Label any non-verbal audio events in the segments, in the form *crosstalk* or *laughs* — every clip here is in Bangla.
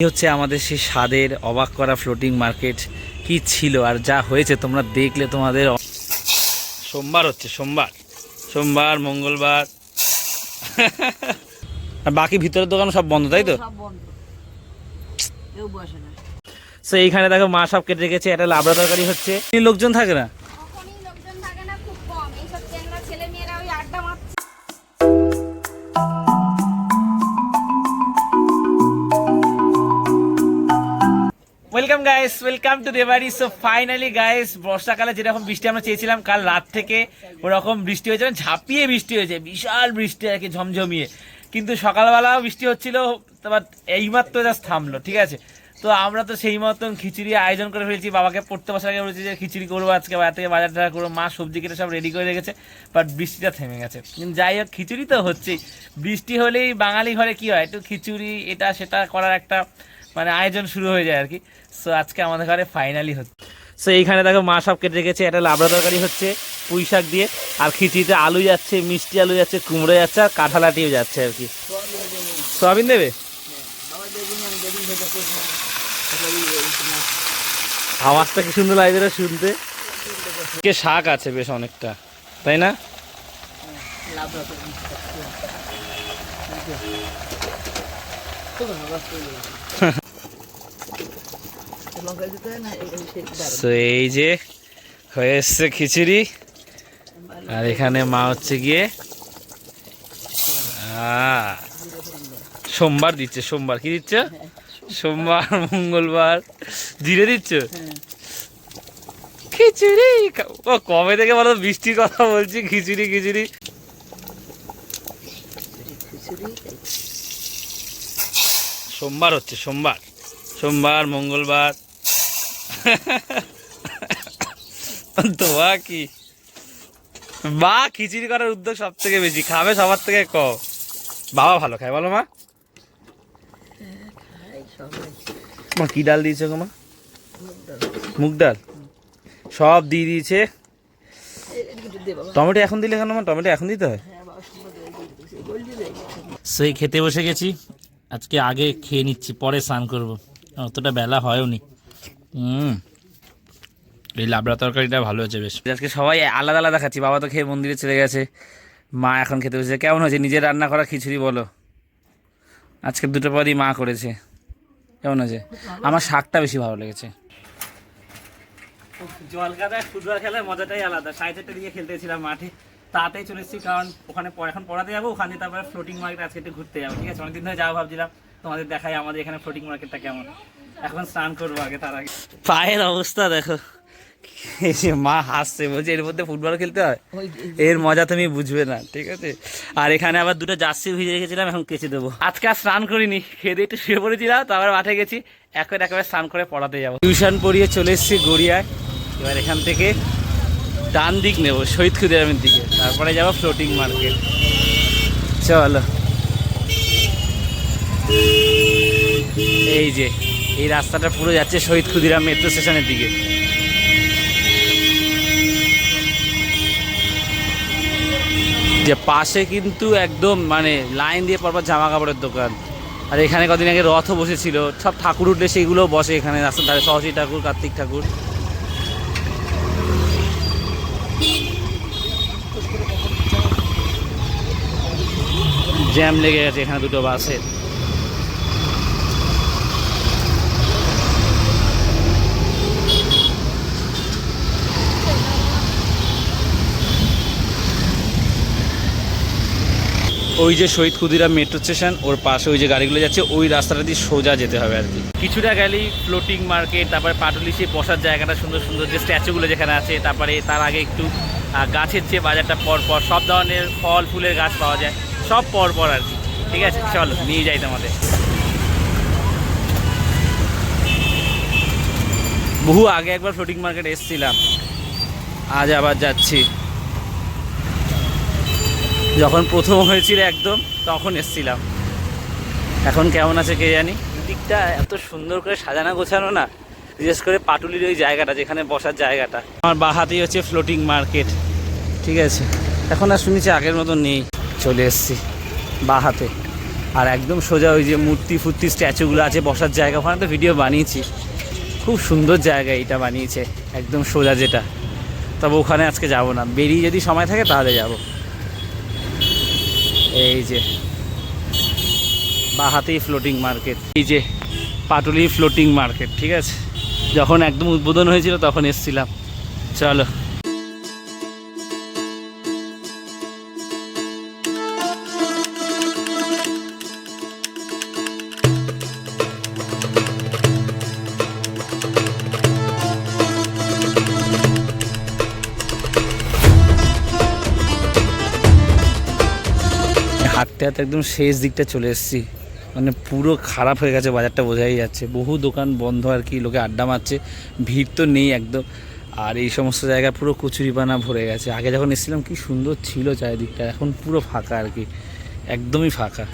হচ্ছে আমাদের সেই স্বাদের অবাক করা ফ্লোটিং মার্কেট কি ছিল আর যা হয়েছে তোমরা দেখলে তোমাদের সোমবার হচ্ছে সোমবার। সোমবার মঙ্গলবার। *laughs* আর বাকি ভিতরের দোকান সব বন্ধ তাই তো? তো এইখানে দেখো মা সব কেটে রেখেছে একটা লাবড়া তরকারি হচ্ছে। লোকজন থাকে না? Welcome guys welcome to দেবাড়ি so finally guys বর্ষাকালে যেরকম বৃষ্টি আমরা চেয়েছিলাম, কাল রাত থেকে ওরকম বৃষ্টি হয়েছে মানে ঝাঁপিয়ে বৃষ্টি হয়েছে, বিশাল বৃষ্টি আর কি, ঝমঝমিয়ে। কিন্তু সকালবেলাও বৃষ্টি হচ্ছিল তারপর এইমাত্র জাস্ট থামলো, ঠিক আছে? তো আমরা তো সেই মতন খিচুড়ি আয়োজন করে ফেলেছি, বাবাকে পড়তে বসার আগে বলেছি যে খিচুড়ি করব আজকে বাইরে থেকে বাজার টাজার করব, মা সবজি কেটে সব রেডি করে রেখেছে বাট বৃষ্টিটা থেমে গেছে। কিন্তু যাই হোক, খিচুড়ি তো হচ্ছেই। বৃষ্টি হলেই বাঙালি ঘরে কি হয়, একটু খিচুড়ি, এটা সেটা করার একটা মানে আয়োজন শুরু হয়ে যায় আর কি সো আজকে আমাদের ঘরে ফাইনালি হচ্ছে। সো এইখানে দেখো মা সব কেটে রেখেছে একটা লাবড়া তরকারি হচ্ছে পুঁই শাক দিয়ে আর খিচুড়িতে আলু যাচ্ছে মিষ্টি আলু যাচ্ছে কুমড়ো যাচ্ছে আর কাঁঠালাটিও যাচ্ছে আর কি সয়াবিন দেবে? আওয়াজটা কি সুন্দর লাগছে রে শুনতে? কে শাক আছে বেশ অনেকটা তাই না? না এই যে হয়ে এসছে খিচুড়ি। আর এখানে মা হচ্ছে গিয়ে সোমবার দিচ্ছে, সোমবার। কি দিচ্ছ? সোমবার, মঙ্গলবার। জিরে দিচ্ছ? খিচুড়ি। ও, কবে থেকে বলো বৃষ্টির কথা বলছি, খিচুড়ি খিচুড়ি। সোমবার হচ্ছে, সোমবার। সোমবার, মঙ্গলবার। তোমা কি? মা খিচুড়ি করার উদ্যোগ সব থেকে বেশি। খাবে সবার থেকে ক? বাবা ভালো খায়, বলো মা। মা, কি ডাল দিয়েছে গো মা? মুগ ডাল। সব দিয়ে দিয়েছে। টমেটো এখন দিলে কেন মা? টমেটো এখন দিতে হয়? সেই খেতে বসে গেছি। আজকে আগে খেয়ে নিচ্ছি, পরে স্নান করব। অতটা বেলা হয়ও নি। হুম। এই লাবড়া তরকারিটা ভালো হয়েছে বেশ। আজকে সবাই আলাদা আলাদা খাচ্ছি। বাবা তো খেয়ে মন্দিরে চলে গেছে। মা এখন খেতে বসেছে। কেমন হয়েছে? নিজের রান্না করা খিচুড়ি বলো। আজকে দুটো পদই মা করেছে। কেমন হয়েছে? আমার শাকটা বেশি ভালো লেগেছে। জলকাদায় ফুটবল খেলার মজাটাই আলাদা। সাড়ে চারটে দিকে খেলতেছিলাম মাঠে। তাতেই চলে এসেছি। কারণ ওখানে প- এখন পড়াতে যাব। ওখানে তারপরে ফ্লোটিং মার্কেট আজকে একটু ঘুরতে যাব। ঠিক আছে? অনেকদিন ধরে যাব ভাবছিলাম। তোমাদের দেখাই আমাদের এখানে ফ্লোটিং মার্কেটটা কেমন। এখন স্নান করব আগে তার আগে। পায়ের অবস্থা দেখো। মা হাসছে, বলছে, এর মধ্যে ফুটবল খেলতে হয়? এর মজা তুমি বুঝবে না, ঠিক আছে? আর এখানে আবার দুটো জার্সি ভিজে রেখেছিলাম, এখন কেচে দেবো। আজকে আর স্নান করিনি, খেয়ে একটু শুয়ে পড়েছিলাম তারপর মাঠে গেছি। এখন একেবারে স্নান করে পড়াতে যাব। টিউশন পড়িয়ে চলে এসেছি গড়িয়ায়। এবার এখান থেকে ডান দিক নেব, শহীদ ক্ষুদিরামের দিকে। তারপরে যাব ফ্লোটিং মার্কেট চলো। এই যে, এই রাস্তাটা পুরো যাচ্ছে শহীদ ক্ষুদিরাম মেট্রো স্টেশনের দিকে। যে পাশে কিন্তু একদম মানে লাইন দিয়ে পরপর জামা কাপড়ের দোকান। আর এখানে কদিন আগে রথও বসেছিল। সব ঠাকুর উঠলে সেইগুলো বসে এখানে। রাস্তার ধারে সরস্বতী ঠাকুর, কার্তিক ঠাকুর। জ্যাম লেগে গেছে এখানে দুটো বাসের। ওই যে শহীদ ক্ষুদিরাম মেট্রো স্টেশন ওর পাশে ওই যে গাড়িগুলো যাচ্ছে, ওই রাস্তাটা দিয়ে সোজা যেতে হবে আর কি। কিছুটা গেলেই ফ্লোটিং মার্কেট তারপরে পাটুলি সেই বসার জায়গাটা সুন্দর সুন্দর যে স্ট্যাচুগুলো যেখানে আছে, তারপরে তার আগে একটু গাছের চেয়ে বাজারটা পর পর সব ধরনের ফল, ফুলের গাছ পাওয়া যায়, সব পর পর আর কি। ঠিক আছে, চলো, নিয়ে যাই তোমাদের। বহু আগে একবার ফ্লোটিং মার্কেট এসেছিলাম, আজ আবার যাচ্ছি। যখন প্রথম হয়েছিল একদম তখন এসছিলাম। এখন কেমন আছে কে জানি? দিকটা এত সুন্দর করে সাজানো গোছানো না বিশেষ করে পাটুলির ওই জায়গাটা যেখানে বসার জায়গাটা। আমার বাহাতেই হচ্ছে ফ্লোটিং মার্কেট ঠিক আছে। এখন আর শুনেছি আগের মতো নেই। চলে এসছি বাহাতে আর একদম সোজা ওই যে মূর্তি ফুর্তি স্ট্যাচুগুলো আছে বসার জায়গা। ওখানে তো ভিডিও বানিয়েছি। খুব সুন্দর জায়গা এটা বানিয়েছে। একদম সোজা যেটা। তবে ওখানে আজকে যাব না। বেরিয়ে যদি সময় থাকে তাহলে যাব। এই যে বাহাতেই ফ্লোটিং মার্কেট এই যে পাটুলি ফ্লোটিং মার্কেট ঠিক আছে? যখন একদম উদ্বোধন হয়েছিল তখন এসছিলাম। চলো। হাঁটতে হাঁটতে একদম শেষ দিকটা চলে এসেছি। মানে পুরো খারাপ হয়ে গেছে, বাজারটা বোঝাই যাচ্ছে। বহু দোকান বন্ধ আর কি, লোকে আড্ডা মারছে, ভিড় তো নেই একদম। আর এই সমস্ত জায়গা পুরো কচুরিপানা ভরে গেছে। আগে যখন এসেছিলাম, কি সুন্দর ছিল চারিদিকটা, এখন পুরো ফাঁকা আর কি, একদমই ফাঁকা।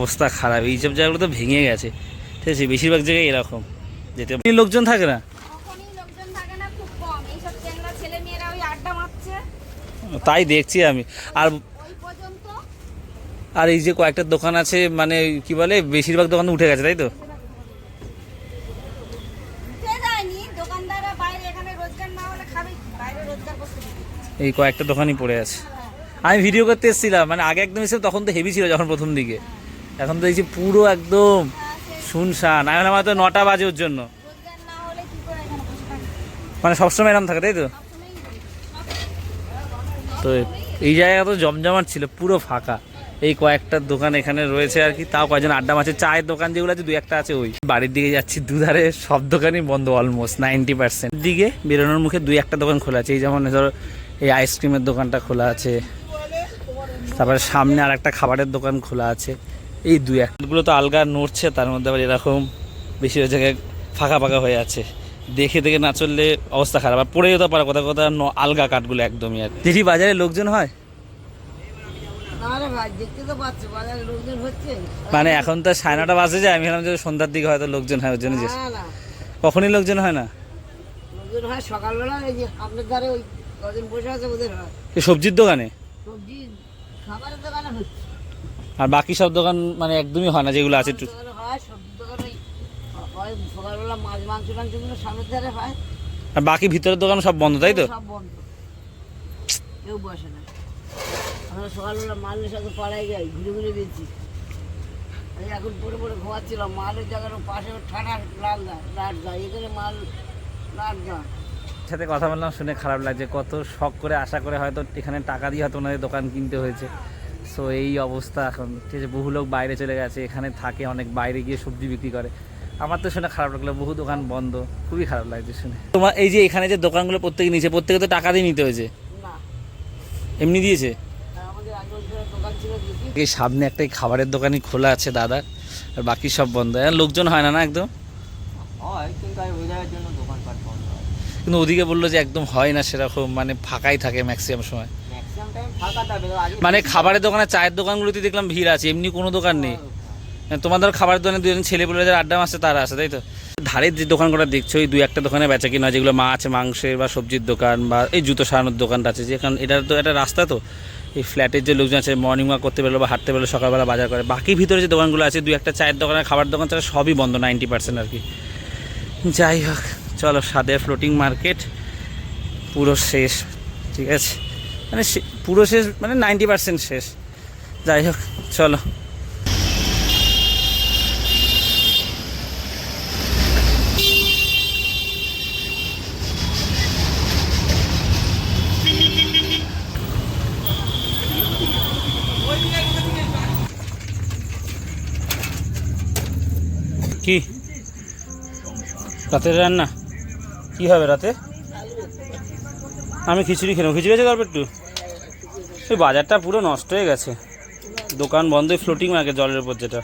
অবস্থা খারাপ এইসব জায়গাগুলো তো ভেঙে গেছে। ঠিক আছে বেশিরভাগ জায়গায় এরকম। যেতে লোকজন থাকে না? তাই দেখছি আমি। আর আর এই যে কয়েকটা দোকান আছে মানে কি বলে বেশিরভাগ দোকান উঠে গেছে তাই তো। এই কয়েকটা দোকানই পড়ে আছে। আমি ভিডিও করতে এসেছিলাম মানে আগে একদম এসে তখন তো হেভি ছিল যখন প্রথম দিকে। এখন তো দেখছি পুরো একদম শুনশান। আমি আমার তো নটা বাজে ওর জন্য। এখানে? মানে সবসময় এরম থাকে, তাই তো? তো এই জায়গা তো জমজমাট ছিল, পুরো ফাঁকা। এই কয়েকটা দোকান এখানে রয়েছে আর কি, তাও কয়েকজন আড্ডা মারছে। চায়ের দোকান যেগুলো আছে দুই একটা আছে ওই। বাড়ির দিকে যাচ্ছি, দুধারে সব দোকানই বন্ধ অলমোস্ট নাইনটি পার্সেন্ট দিকে বেরোনোর মুখে দুই একটা দোকান খোলা আছে। এই যেমন ধরো, এই আইসক্রিমের দোকানটা খোলা আছে। তারপরে সামনে আর একটা খাবারের দোকান খোলা আছে। এই দুই একগুলো তো আলগা নড়ছে তার মধ্যে আবার এরকম বেশিরভাগ জায়গায় ফাঁকা ফাঁকা হয়ে আছে। দেখে দেখে না চললে অবস্থা খারাপ। আর পড়ে যেতে পারে কোথাও ন- আলগা কাঠগুলো একদমই আর। দিদি বাজারে লোকজন হয়? আরে ভাই দেখতে তো পাচ্ছ বাজারে লোকজন হচ্ছে। মানে এখন তো সাড়ে নটা বাজে যায় আমি ভাবলাম যে সন্ধ্যার দিকে হয়তো লোকজন হয় ওর জন্য জিজ্ঞেস- না না। কখনই লোকজন হয় না? সকালবেলা এই যে আপনার ধারে ওই বসে আছে ওদের সবজির দোকানে? সবজি খাবারের দোকানে হচ্ছে। আর বাকি সব দোকান মানে একদমই হয় না যেগুলো আছে একটু। হয় সবজি দোকানে হয়। সকালবেলা মাছ মাংস টাংসগুলো সামনের ধারে হয়। আর বাকি ভিতরের দোকান সব বন্ধ তাই তো? সব বন্ধ। কেউ বসে না। আমরা সকালবেলা মালের সাথে পাড়ায় যাই ঘুরে ঘুরে বেছি এই এখন পরে পরে ঘুমাচ্ছিলাম মালের জায়গার পাশে ঠান্ডা লাল দা লাট দা এখানে মাল লাট দা। সাথে কথা বললাম শুনে খারাপ লাগছে। কত শখ করে আশা করে হয়তো এখানে টাকা দিয়ে হয়তো ওনাদের দোকান কিনতে হয়েছে। সো এই অবস্থা এখন। ঠিক আছে বহু লোক বাইরে চলে গেছে এখানে থাকে অনেক বাইরে গিয়ে সবজি বিক্রি করে। আমার তো শুনে খারাপ লাগল বহু দোকান বন্ধ খুবই খারাপ লাগছে শুনে। তোমার এই যে এখানে যে দোকানগুলো প্রত্যেকে নিচে প্রত্যেকে তো টাকা দিয়ে নিতে হয়েছে? এমনি দিয়েছে? দোকান এই সামনে একটা খাবারের দোকানই খোলা আছে দাদা আর বাকি সব বন্ধ। এখন লোকজন হয় না না একদম? হয় কিন্তু ওদিকে বলল যে একদম হয় না সেরকম মানে ফাঁকাই থাকে ম্যাক্সিমাম সময়। মানে খাবারের দোকানে, চায়ের দোকানগুলোতে দেখলাম ভিড় আছে, এমনি কোনো দোকান নেই। তোমাদের খাবারের দোকানে দুজন ছেলে বলে যারা আড্ডা মারছে, তারা আছে, তাই তো? ধারের যে দোকানগুলো দেখছ ওই দুই একটা দোকানে বেচা কিনা যেগুলো মাছ, মাংসের বা সবজির দোকান বা এই জুতো সারানোর দোকানটা আছে যে কারণ এটা তো একটা রাস্তা তো। এই ফ্ল্যাটের যে লোকজন আছে মর্নিং ওয়াক করতে বেরোলো বা হাঁটতে বেরোলো, সকালবেলা বাজার করে। বাকি ভিতরে যে দোকানগুলো আছে, দুই একটা চায়ের দোকানে খাবার দোকান ছাড়া সবই বন্ধ নাইনটি পার্সেন্ট আর কি। যাই হোক, চলো সাদের ফ্লোটিং মার্কেট পুরো শেষ, ঠিক আছে? মানে পুরো শেষ মানে নাইনটি পার্সেন্ট শেষ। যাই হোক, চলো। কি? রাতের রান্না? কি হবে রাতে? আমি খিচুড়ি খেলাম। খিচুড়ি আছে তারপর একটু? ওই বাজারটা পুরো নষ্ট হয়ে গেছে। দোকান বন্ধই ফ্লোটিং মার্কেট জলের উপর যেটা।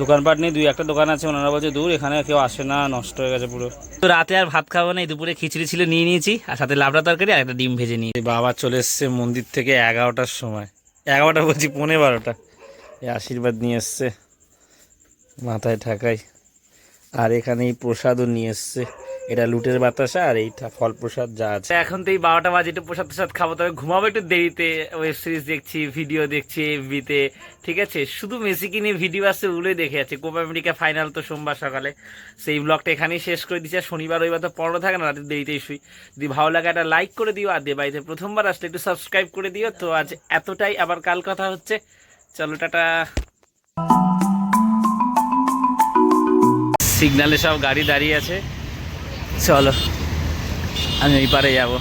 দোকানপাট নেই দুই একটা দোকান আছে ওনারা বলছে দূর এখানে কেউ আসে না নষ্ট হয়ে গেছে পুরো। তো রাতে আর ভাত খাব না এই দুপুরে খিচড়ি ছিল নিয়ে নিয়েছি আর সাথে লাবড়া তরকারি আর একটা ডিম ভেজে নিয়ে বাবা চলে এসছে মন্দির থেকে এগারোটার সময়। এগারোটা বলছি পৌনে বারোটা। এই আশীর্বাদ নিয়ে এসছে মাথায় ঠাকাই আর এখানে এই প্রসাদও নিয়ে এসছে। এটা লুটের বাতাসা আর এইটা ফল প্রসাদ যা আছে। এখন তো এই বারোটা বাজে, একটু প্রসাদ প্রসাদ খাব, তবে ঘুমাবো একটু দেরিতে। ওয়েব সিরিজ দেখছি ভিডিও দেখছি এফবিতে ঠিক আছে? শুধু মেসিকে নিয়ে ভিডিও আসছে ওগুলোই দেখে যাচ্ছে কোপা আমেরিকা ফাইনাল তো সোমবার সকালে। সেই ব্লগটা এখানেই শেষ করে দিচ্ছি। আর শনিবার, রবিবার তো পড়ানো থাকে না, রাতে দেরিতেই শুই। যদি ভালো লাগে একটা লাইক করে দিও, আর দিয়ে বাড়িতে প্রথমবার আসলে একটু সাবস্ক্রাইব করে দিও। তো আজ এতটাই, আবার কাল কথা হচ্ছে। চলো, টাটা। সিগনালে সব গাড়ি দাঁড়িয়ে আছে। চলো আমি এই পারে যাব